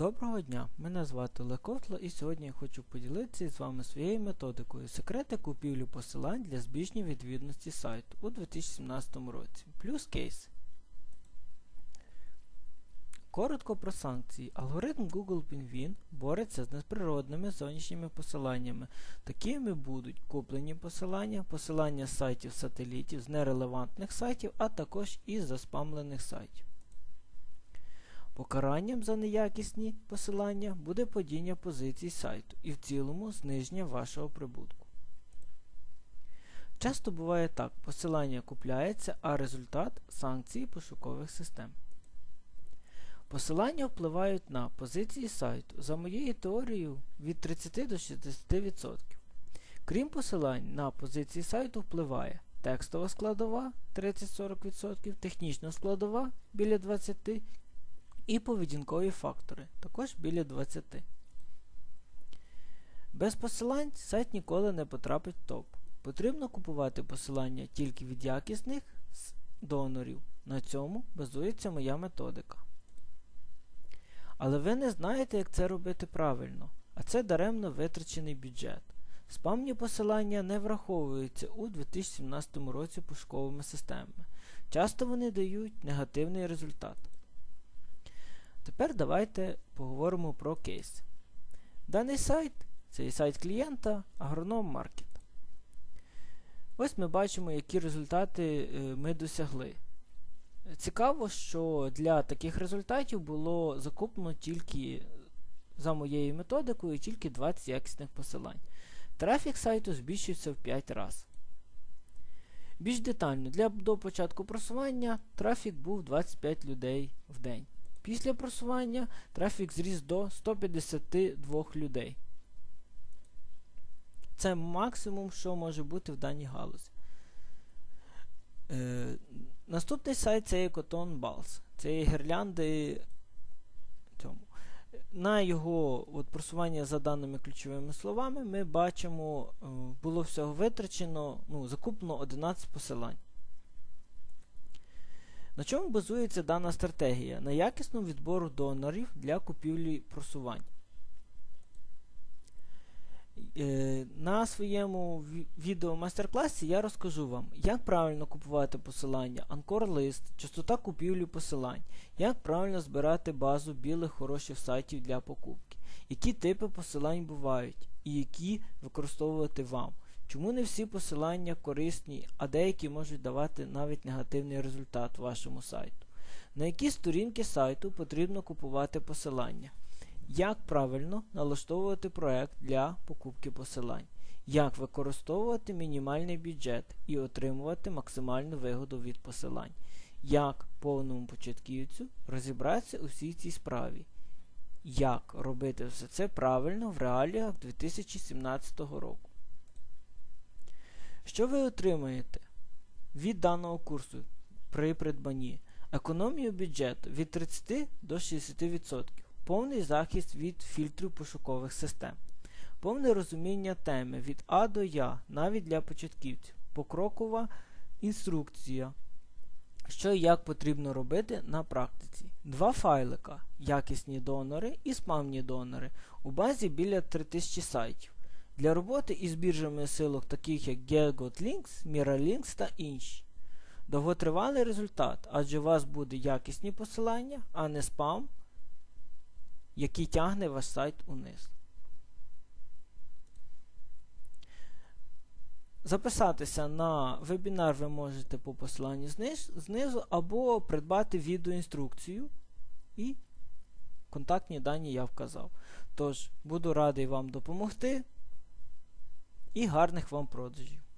Доброго дня! Мене звати Олег Ковтло і сьогодні я хочу поділитися з вами своєю методикою секрети купівлі посилань для збільшення відвідності сайту у 2017 році. Плюс кейс. Коротко про санкції. Алгоритм Google Penguin бореться з неприродними зовнішніми посиланнями. Такими будуть куплені посилання, посилання сайтів сателітів, з нерелевантних сайтів, а також із заспамлених сайтів. Покаранням за неякісні посилання буде падіння позицій сайту і в цілому зниження вашого прибутку. Часто буває так, посилання купляється, а результат санкції пошукових систем. Посилання впливають на позиції сайту, за моєю теорією, від 30 до 60%. Крім посилань, на позиції сайту впливає текстова складова 30-40%, технічна складова біля 20% і поведінкові фактори, також біля 20. Без посилань сайт ніколи не потрапить в топ. Потрібно купувати посилання тільки від якісних донорів. На цьому базується моя методика. Але ви не знаєте, як це робити правильно, а це даремно витрачений бюджет. Спамні посилання не враховуються у 2017 році пошуковими системами. Часто вони дають негативний результат. Тепер давайте поговоримо про кейс. Даний сайт це сайт клієнта Агроном Market. Ось ми бачимо, які результати е, ми досягли. Цікаво, що для таких результатів було закуплено тільки за моєю методикою тільки 20 якісних посилань. Трафік сайту збільшився в 5 разів. Більш детально, для до початку просування трафік був 25 людей в день. Після просування трафік зріс до 152 людей. Це максимум, що може бути в даній галузі. Е, Наступний сайт це є Cotton Balls. Це є гірлянди. Цьому. На його от, просування за даними ключовими словами ми бачимо, е, було всього витрачено, ну, закуплено 11 посилань. На чому базується дана стратегія? На якісному відбору донорів для купівлі просувань. Е, на своєму відео майстер-класі я розкажу вам, як правильно купувати посилання, анкор-лист, частота купівлі посилань, як правильно збирати базу білих хороших сайтів для покупки, які типи посилань бувають і які використовувати вам. Чому не всі посилання корисні, а деякі можуть давати навіть негативний результат вашому сайту? На які сторінки сайту потрібно купувати посилання? Як правильно налаштовувати проект для покупки посилань? Як використовувати мінімальний бюджет і отримувати максимальну вигоду від посилань? Як повному початківцю розібратися у всій цій справі? Як робити все це правильно в реаліях 2017 року? Що ви отримаєте від даного курсу при придбанні? Економію бюджету від 30 до 60%, повний захист від фільтрів пошукових систем, повне розуміння теми від А до Я, навіть для початківців, покрокова інструкція, що і як потрібно робити на практиці. Два файлика якісні донори і спамні донори у базі біля 3000 сайтів. Для роботи із біржами силок, таких як GetGotLinks, MiraLinks та інші. Довготривалий результат, адже у вас буде якісні посилання, а не спам, який тягне ваш сайт униз. Записатися на вебінар ви можете по посиланню знизу, або придбати відеоінструкцію і контактні дані я вказав. Тож, буду радий вам допомогти і гарних вам продажів!